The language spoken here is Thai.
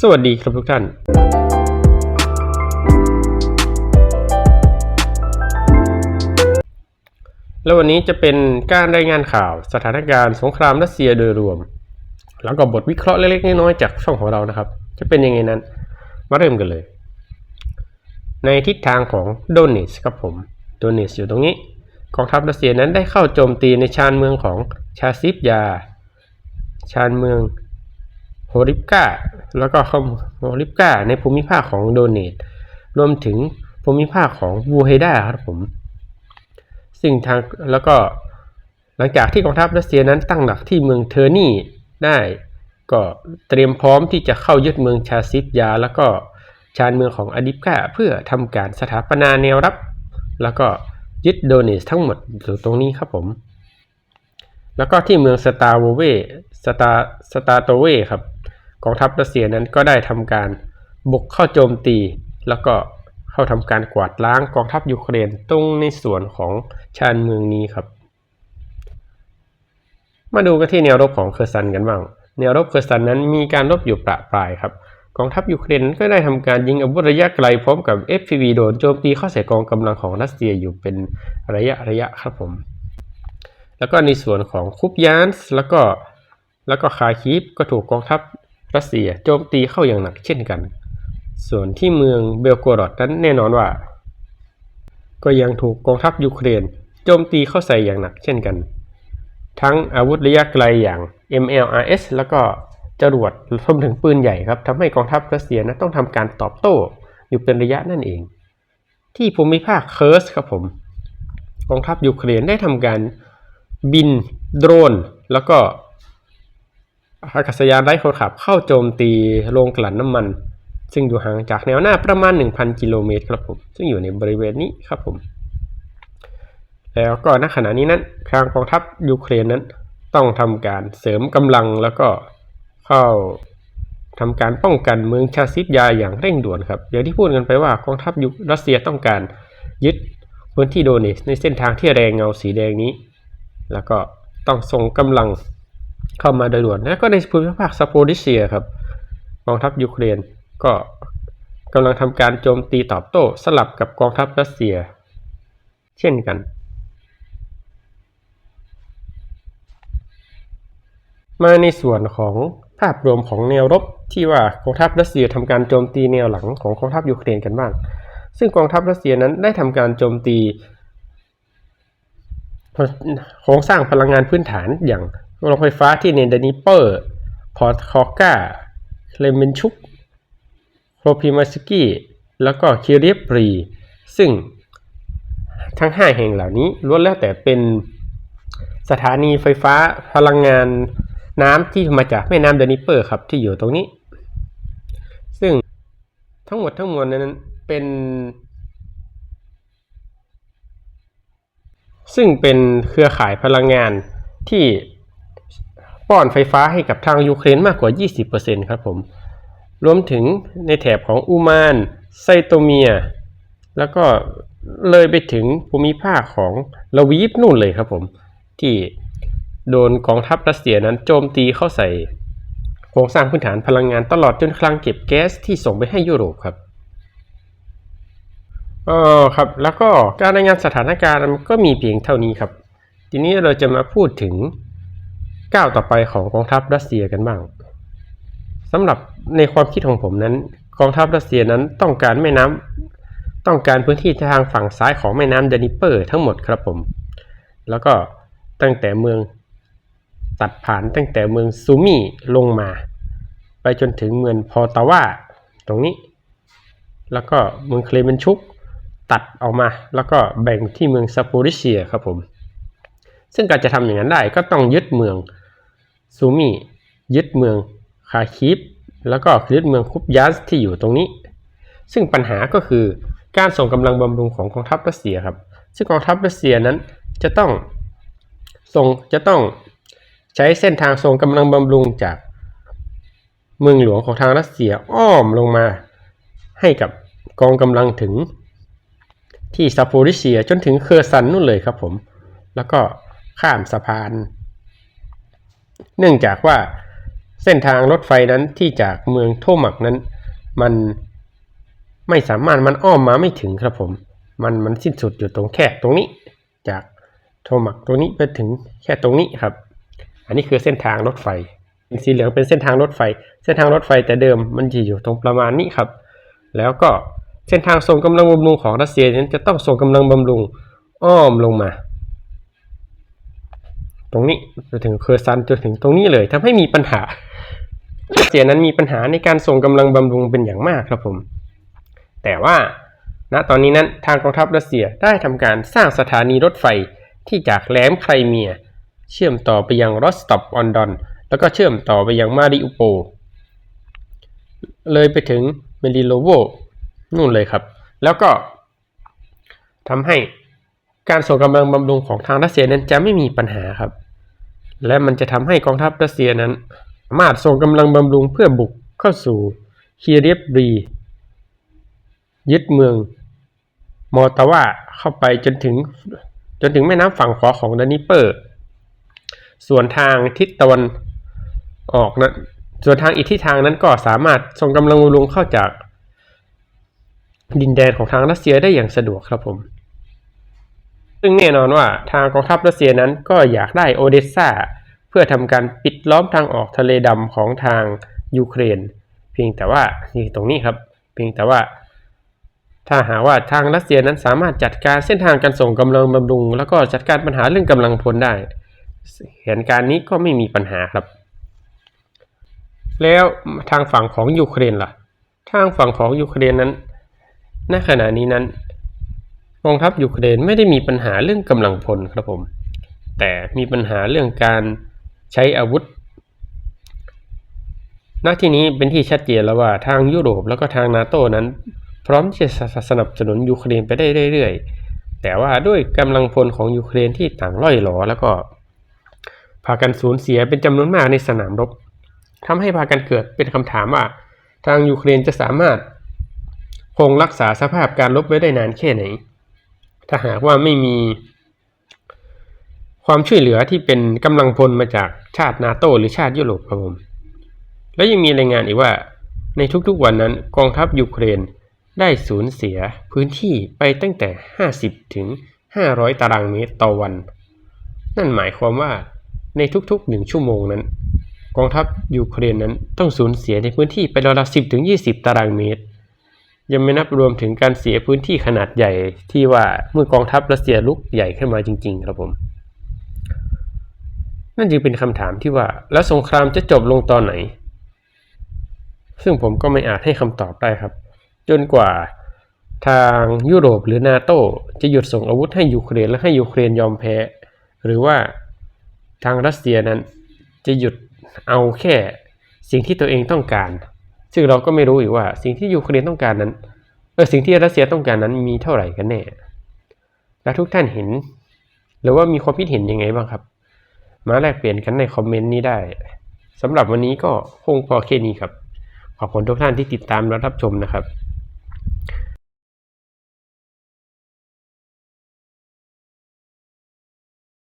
สวัสดีครับทุกท่านแล้ววันนี้จะเป็นการรายงานข่าวสถานการณ์สงครามรัสเซียโดยรวม แล้วก็บทวิเคราะห์เล็กๆน้อยๆจากช่องของเรานะครับ จะเป็นยังไงนั้น มาเริ่มกันเลย ในทิศทางของโดเนสครับผมโดเนสอยู่ตรงนี้กองทัพรัสเซียนั้นได้เข้าโจมตีในชานเมืองของชาซิฟยา ชานเมือง โฮริปกาแล้วก็โฮริปกาในภูมิภาคของโดเนตรวมถึงภูมิภาคของบูเฮดาครับผม ซึ่งทางแล้วก็หลังจากที่กองทัพรัสเซียนั้นตั้งหลักที่เมืองเทอร์นีได้ก็เตรียมพร้อมที่จะเข้ายึดเมืองชาซิฟยา แล้วก็ชานเมืองของอดิปกาเพื่อทำการสถาปนาแนวรับ แล้วก็ยึดโดเนสทั้งหมดอยู่ตรงนี้ครับผม แล้วก็ที่เมืองสตาโวเวสตาสตาโตเวครับ กองทัพรัสเซียนั้นก็ได้ทำการบุกเข้าโจมตี แล้วก็เข้าทำการกวาดล้างกองทัพยูเครนตรงในส่วนของชานเมืองนี้ครับ มาดูกันที่แนวรบของเคอร์ซันกันบ้างแนวรบเคอร์ซันนั้นมีการรบอยู่ประปรายครับกองทัพยูเครนก็ได้ทำการยิงอาวุธระยะไกลพร้อมกับ FPV โดนโจมตีเข้าใส่กองกำลังของรัสเซียอยู่เป็นระยะระยะครับผม แล้วก็ในส่วนของคุปยานส์แล้วก็แล้วก็คาคีฟก็ถูกกองทัพ รัสเซียโจมตีเข้าอย่างหนักเช่นกัน ส่วนที่เมืองเบลโกรดนั้นแน่นอนว่า ก็ยังถูกกองทัพยูเครน โจมตีเข้าใส่อย่างหนักเช่นกัน ทั้งอาวุธระยะไกลอย่าง MLRS แล้วก็จรวดรวมถึงปืนใหญ่ครับทำให้กองทัพรัสเซียนะต้องทำการตอบโต้อยู่เป็นระยะนั่นเอง ที่ภูมิภาคเคิร์สครับผม กองทัพยูเครนได้ทำการบินโดรน แล้วก็ อากาศยานไร้คนขับเข้าโจมตีโรงกลั่นน้ำมัน ซึ่งอยู่ห่างจากแนวหน้าประมาณ 1,000 กิโลเมตรครับผม ซึ่งอยู่ในบริเวณนี้ครับผม แล้วก็ณขณะนี้นั้นทางกองทัพยูเครนนั้นต้องทำการเสริมกำลังแล้วก็เข้าทำการป้องกันเมืองชาซิฟยาอย่างเร่งด่วนครับอย่างที่พูดกันไปว่ากองทัพยุรัสเซียต้องการยึดพื้นที่โดเนสในเส้นทางที่แรงเงาสีแดงนี้ แล้วก็ต้องส่งกำลัง เข้ามาโดยด่วนและก็ในภูมิภาคซาโปริเซียครับกองทัพยูเครนก็กำลังทำการโจมตีตอบโต้สลับกับกองทัพรัสเซีย เช่นกัน มาในส่วนของภาพรวมของแนวรบที่ว่ากองทัพรัสเซียทำการโจมตีแนวหลังของกองทัพยูเครนกันบ้าง ซึ่งกองทัพรัสเซียนั้นได้ทำการโจมตีโครงสร้างพลังงานพื้นฐานอย่าง โรงไฟฟ้าที่เนดานิเปอร์พอร์ตคอกาเคลเมนชุกโครพิมาสกี้แล้วก็คิเรียปรี ซึ่งทั้ง 5 แห่งเหล่านี้ล้วนแล้วแต่เป็นสถานีไฟฟ้าพลังงานน้ำที่มาจากแม่น้ำเดนิเปอร์ครับที่อยู่ตรงนี้ ซึ่งทั้งหมดทั้งมวลนั้นเป็นซึ่งเป็นเครือข่ายพลังงานที่ ป้อนไฟฟ้าให้กับทางยูเครนมากกว่า 20%ครับผม รวมถึงในแถบของอูมานไซโตเมีย แล้วก็เลยไปถึงภูมิภาคของลาวีฟนู่นเลยครับผม ที่โดนกองทัพรัสเซียนั้นโจมตีเข้าใส่โครงสร้างพื้นฐานพลังงานตลอดจนคลังเก็บแก๊สที่ส่งไปให้ยุโรปครับอ๋อครับ แล้วก็การรายงานสถานการณ์ก็มีเพียงเท่านี้ครับ ทีนี้เราจะมาพูดถึง ก้าวต่อไปของกองทัพรัสเซียกันบ้างสำหรับในความคิดของผมนั้น กองทัพรัสเซียนั้นต้องการแม่น้ำต้องการพื้นที่ทางฝั่งซ้ายของแม่น้ำเดนิเปอร์ทั้งหมดครับผม แล้วก็ตั้งแต่เมืองตัดผ่านตั้งแต่เมืองซูมิลงมา ไปจนถึงเมืองพอตาวาตรงนี้ แล้วก็เมืองเคลเมนชุกตัดออกมา แล้วก็แบ่งที่เมืองซาโปริเชียครับผม ซึ่งการจะทำอย่างนั้นได้ก็ต้องยึดเมือง ซูมิยึดเมืองคาคิฟแล้วก็ยึดเมืองคุปยัสที่อยู่ตรงนี้ ซึ่งปัญหาก็คือการส่งกำลังบำรุงของกองทัพรัสเซียครับ ซึ่งกองทัพรัสเซียนั้นจะต้องส่งจะต้องใช้เส้นทางส่งกำลังบำรุงจากเมืองหลวงของทางรัสเซียอ้อมลงมา ให้กับกองกำลังถึงที่ซาโปริเชียจนถึงเคอร์ซันนู่นเลยครับผม แล้วก็ข้ามสะพาน เนื่องจากว่าเส้นทางรถไฟนั้นที่จากเมืองโทมักนั้น มันไม่สามารถมันอ้อมมาไม่ถึงครับผม มันมันสิ้นสุดอยู่ตรงแค่ตรงนี้ จากโทมักตรงนี้ไปถึงแค่ตรงนี้ครับ อันนี้คือเส้นทางรถไฟสีเหลืองเป็นเส้นทางรถไฟ เส้นทางรถไฟแต่เดิมมันจะอยู่ตรงประมาณนี้ครับ แล้วก็เส้นทางส่งกำลังบำรุงของรัสเซียนั้นจะต้องส่งกำลังบำรุงอ้อมลงมา ตรงนี้จนถึงเคอร์ซันจนถึงตรงนี้เลยทำให้มีปัญหารัสเซียนั้นมีปัญหาในการส่งกำลังบำรุงเป็นอย่างมากครับผม แต่ว่าณตอนนี้นั้นทางกองทัพรัสเซียได้ทำการสร้างสถานีรถไฟที่จากแหลมไครเมีย เชื่อมต่อไปยังรอสตอปออนดอน แล้วก็เชื่อมต่อไปยังมาริอุโป เลยไปถึงเมลิโลโวนู่นเลยครับ แล้วก็ทำให้การส่งกำลังบำรุงของทางรัสเซียนั้นจะไม่มีปัญหาครับ และมันจะทำให้กองทัพรัสเซียนั้นสามารถส่งกำลังบำรุงเพื่อบุกเข้าสู่เคีเรียบรียึดเมืองมอตาวาเข้าไปจนถึงจนถึงแม่น้ำฝั่งขวาของดานิเปอร์ ส่วนทางทิศตะวันออกนั้นส่วนทางอีกทิศทางนั้นก็สามารถส่งกำลังบำรุงเข้าจากดินแดนของทางรัสเซียได้อย่างสะดวกครับผม ซึ่งแน่นอนว่าทางกองทัพรัสเซียนั้นก็อยากได้โอเดสซาเพื่อทำการปิดล้อมทางออกทะเลดำของทางยูเครน เพียงแต่ว่านี่ตรงนี้ครับ เพียงแต่ว่า ถ้าหากว่าทางรัสเซียนั้นสามารถจัดการเส้นทางการส่งกำลังบำรุง แล้วก็จัดการปัญหาเรื่องกำลังพลได้เหตุการณ์นี้ก็ไม่มีปัญหาครับ แล้วทางฝั่งของยูเครนล่ะ ทางฝั่งของยูเครนนั้นณขณะนี้นั้น กองทัพยูเครนไม่ได้มีปัญหาเรื่องกำลังพลครับผม แต่มีปัญหาเรื่องการใช้อาวุธณที่นี้เป็นที่ชัดเจนแล้วว่าทางยุโรปแล้วก็ทางนาโตนั้น พร้อมที่จะสนับสนุนยูเครนไปได้เรื่อยๆ แต่ว่าด้วยกำลังพลของยูเครนที่ต่างล่อยหลอแล้วก็พากันสูญเสียเป็นจำนวนมากในสนามรบทำให้พากันเกิดเป็นคำถามว่า ทางยูเครนจะสามารถคงรักษาสภาพการรบไว้ได้นานแค่ไหน ถ้าหากว่าไม่มี ความช่วยเหลือที่เป็นกำลังพลมาจากชาตินาโตหรือชาติยุโรปครับผม และยังมีรายงานอีกว่าในทุกๆวันนั้นกองทัพยูเครนได้สูญเสียพื้นที่ไปตั้งแต่ 50 ถึง 500 ตารางเมตรต่อวัน นั่นหมายความว่าในทุกๆ 1 ชั่วโมงนั้น กองทัพยูเครนนั้นต้องสูญเสียในพื้นที่ไปราวๆ10 ถึง 20 ตารางเมตร ยังไม่นับรวมถึงการเสียพื้นที่ขนาดใหญ่ที่ว่าเมื่อกองทัพรัสเซียลุกใหญ่ขึ้นมาจริง ๆ ครับผม นั่นจึงเป็นคำถามที่ว่า แล้วสงครามจะจบลงตอนไหน ซึ่งผมก็ไม่อาจให้คำตอบได้ครับ จนกว่าทางยุโรปหรือนาโตจะหยุดส่งอาวุธให้ยูเครนและให้ยูเครนยอมแพ้ หรือว่าทางรัสเซียนั้นจะหยุดเอาแค่สิ่งที่ตัวเองต้องการ ซึ่งเราก็ไม่รู้อีกว่าสิ่งที่ยูเครนต้องการนั้นเออสิ่งที่รัสเซียต้องการนั้นมีเท่าไหร่กันแน่ และทุกท่านเห็น หรือว่ามีความคิดเห็นยังไงบ้างครับ มาแลกเปลี่ยนกันในคอมเมนต์นี้ได้สำหรับวันนี้ก็คงพอแค่นี้ครับ ขอบคุณทุกท่านที่ติดตามและรับชมนะครับ